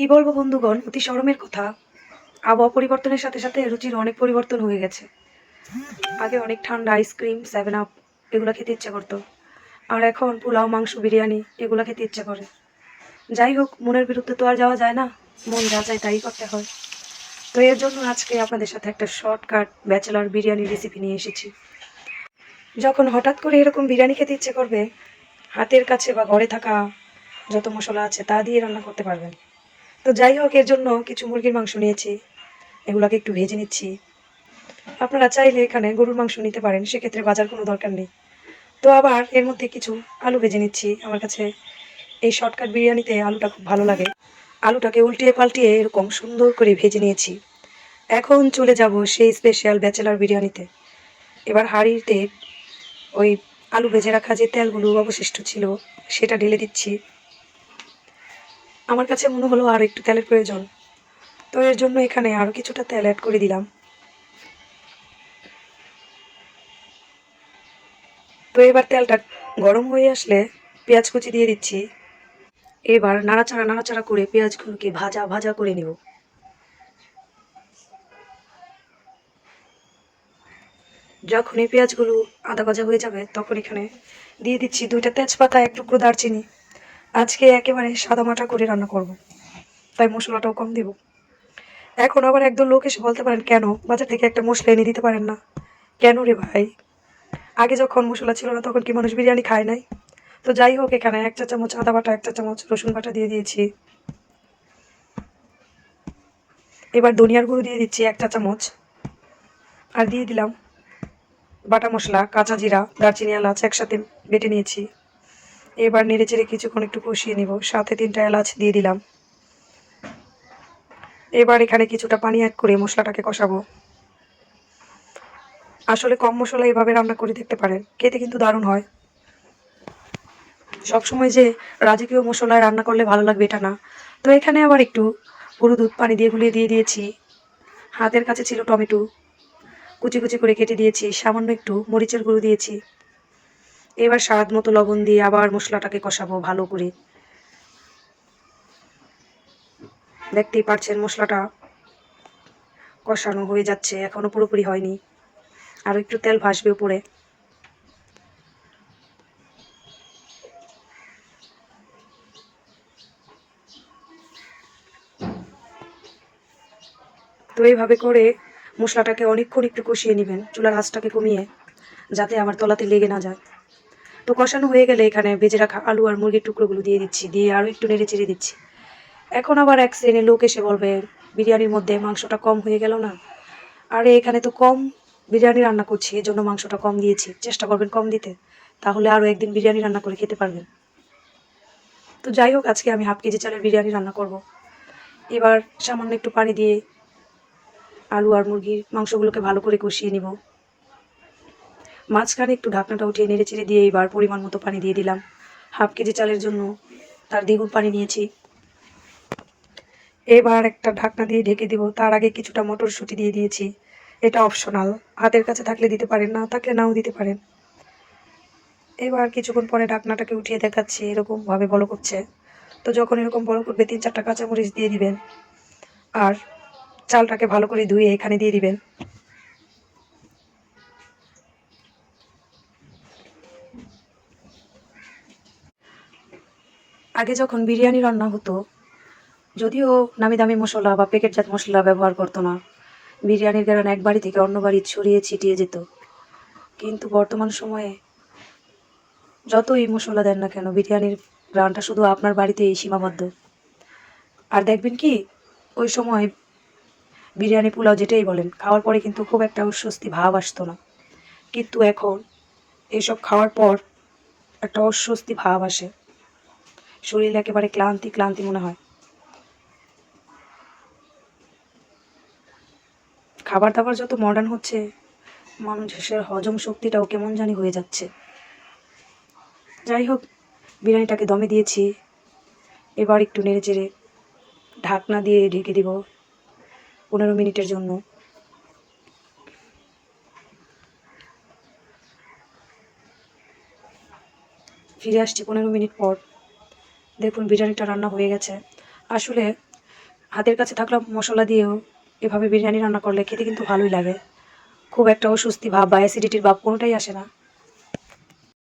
কি বলব বন্ধুগণ, অতি সরমের কথা। আবহাওয়া পরিবর্তনের সাথে সাথে রুচির অনেক পরিবর্তন হয়ে গেছে। আগে অনেক ঠান্ডা আইসক্রিম সেভেন আপ এগুলো খেতে ইচ্ছা করতো। আর এখন পোলাও, মাংস, বিরিয়ানি, এগুলো খেতে ইচ্ছা করে। যাই হোক, মনের বিরুদ্ধে তো আর যাওয়া যায় না। মন যা চায় তাই করতে হয়। তো এর জন্য আজকে আপনাদের সাথে একটা শর্টকাট ব্যাচেলার বিরিয়ানি রেসিপি নিয়ে এসেছি। যখন হঠাৎ করে এরকম বিরিয়ানি খেতে ইচ্ছে করবে, হাতের কাছে বা ঘরে থাকা যত মশলা আছে তা দিয়ে রান্না করতে পারবেন। তো যাই হোক, এর জন্য কিছু মুরগির মাংস নিয়েছি। এগুলোকে একটু ভেজে নিচ্ছি। আপনারা চাইলে এখানে গরুর মাংস নিতে পারেন, সেক্ষেত্রে বাজার কোনো দরকার নেই। তো আবার এর মধ্যে কিছু আলু ভেজে নিচ্ছি। আমার কাছে এই শর্টকাট বিরিয়ানিতে আলুটা খুব ভালো লাগে। আলুটাকে উল্টিয়ে পাল্টিয়ে এরকম সুন্দর করে ভেজে নিয়েছি। এখন চলে যাব সেই স্পেশাল ব্যাচেলার বিরিয়ানিতে। এবার হাঁড়িতে ওই আলু ভেজে রাখা যে তেলগুলো অবশিষ্ট ছিল, সেটা ঢেলে দিচ্ছি। আমার কাছে মনে হলো আর একটু তেলের প্রয়োজন। তো এর জন্য এখানে আরও কিছুটা তেল অ্যাড করে দিলাম। তো এবার তেলটা গরম হয়ে আসলে পেঁয়াজ কুচি দিয়ে দিচ্ছি। এবার নাড়াচাড়া নাড়াচাড়া করে পেঁয়াজগুলোকে ভাজা ভাজা করে নেব। যখন এই পেঁয়াজগুলো আদা ভাজা হয়ে যাবে, তখন এখানে দিয়ে দিচ্ছি দুইটা তেজপাতা, এক টুকরো দারচিনি। আজকে একেবারে সাদা মাটা করে রান্না করব। তাই মশলাটাও কম দেব। এখন আবার একদম লোক এসে বলতে পারেন, কেন? বাজার থেকে একটা মশলা এনে দিতে পারেন না। কেন রে ভাই? আগে যখন মশলা ছিল না, তখন কি মানুষ বিরিয়ানি খায় নাই? তো যাই হোক এখানে এক চা চামচ আদা বাটা, এক চা চামচ রসুন বাটা দিয়ে দিয়েছি। এবার ধনিয়ার গুঁড়ো দিয়ে দিচ্ছি এক চা চামচ। আর দিয়ে দিলাম বাটা মশলা, কাঁচা জিরা, দারচিনি এলাচ একসাথে বেটে নিয়েছি। এবার নেড়ে চেড়ে কিছুক্ষণ একটু কষিয়ে নিব। সাথে তিনটা এলাচ দিয়ে দিলাম। এবার এখানে কিছুটা পানি অ্যাড করে মশলাটাকে কষাবো। আসলে কম মশলা এভাবে রান্না করে দেখতে পারেন। খেতে কিন্তু দারুণ হয়। সবসময় যে রাজকীয় মশলায় রান্না করলে ভালো লাগবে এটা না। তো এখানে আবার একটু গরু দুধ পানি দিয়ে গুলিয়ে দিয়ে দিয়েছি। হাতের কাছে ছিল টমেটো। কুচি কুচি করে কেটে দিয়েছি। সামান্য একটু মরিচের গুঁড়ো দিয়েছি। এবার স্বাদ মতো লবণ দিয়ে আবার মশলাটাকে কষাবো ভালো করে। দেখতেই পাচ্ছেন মশলাটা কষানো হয়ে যাচ্ছে, এখনও পুরোপুরি হয়নি। আর একটু তেল ভাসবে উপরে। তো এইভাবে করে মশলাটাকে অনেকক্ষণ একটু কষিয়ে নেবেন, চুলার আঁচটাকে কমিয়ে, যাতে আমার তলাতে লেগে না যায়। তো কষানো হয়ে গেলে এখানে ভেজে রাখা আলু আর মুরগির টুকরোগুলো দিয়ে দিচ্ছি, দিয়ে আরও একটু নেড়ে চেড়ে দিচ্ছি। এখন আবার এক শ্রেণির লোক এসে বলবে, বিরিয়ানির মধ্যে মাংসটা কম হয়ে গেল না? আরে, এখানে তো কম বিরিয়ানি রান্না করছি এই জন্য মাংসটা কম দিয়েছি। চেষ্টা করবেন কম দিতে, তাহলে আরও একদিন বিরিয়ানি রান্না করে খেতে পারবেন। তো যাই হোক, আজকে আমি হাফ কেজি চালের বিরিয়ানি রান্না করব। এবার সামান্য একটু পানি দিয়ে আলু আর মুরগির মাংসগুলোকে ভালো করে কষিয়ে নিব। মাঝখানে একটু ঢাকনাটা উঠিয়ে নেড়ে চেড়ে দিয়ে এবার পরিমাণ মতো পানি দিয়ে দিলাম। হাফ কেজি চালের জন্য তার দ্বিগুণ পানি নিয়েছি। এবার একটা ঢাকনা দিয়ে ঢেকে দিব। তার আগে কিছুটা মটরশুঁটি দিয়ে দিয়েছি। এটা অপশনাল। হাতের কাছে থাকলে দিতে পারেন, না থাকলে নাও দিতে পারেন। এবার কিছুক্ষণ পরে ঢাকনাটাকে উঠিয়ে দেখাচ্ছি এরকমভাবে বলো করছে তো যখন এরকম বলো করবে তিন চারটা কাঁচামরিচ দিয়ে দিবেন। আর চালটাকে ভালো করে ধুয়ে এখানে দিয়ে দিবেন। আগে যখন বিরিয়ানি রান্না হতো, যদিও নামি দামি মশলা বা প্যাকেটজাত মশলা ব্যবহার করতো না, বিরিয়ানির কারণ এক বাড়ি থেকে অন্য বাড়ি ছড়িয়ে ছিটিয়ে যেত। কিন্তু বর্তমান সময়ে যতই মশলা দেন না কেন, বিরিয়ানির গ্রানটা শুধু আপনার বাড়িতেই সীমাবদ্ধ। আর দেখবেন কি, ওই সময় বিরিয়ানি পোলাও যেটাই বলেন, খাওয়ার পরে কিন্তু খুব একটা অস্বস্তি ভাব আসতো না। কিন্তু এখন এইসব খাওয়ার পর একটা অস্বস্তি ভাব আসে। শরীর একেবারে ক্লান্তি ক্লান্তি মনে হয়। খাবার দাবার যত মডার্ন হচ্ছে, মানুষের হজম শক্তিটাও কেমন জানি হয়ে যাচ্ছে। যাই হোক বিরিয়ানিটাকে দমে দিয়েছি। এবার একটু নেড়ে চেড়ে ঢাকনা দিয়ে ঢেকে দিব পনেরো মিনিটের জন্য। ফিরে আসছি পনেরো মিনিট পর। দেখুন বিরিয়ানিটা রান্না হয়ে গেছে। আসলে হাতের কাছে থাকলে মশলা দিয়েও এভাবে বিরিয়ানি রান্না করলে খেতে কিন্তু ভালোই লাগে। খুব একটা অস্বস্তি ভাব বা অ্যাসিডিটির ভাব কোনোটাই আসে না।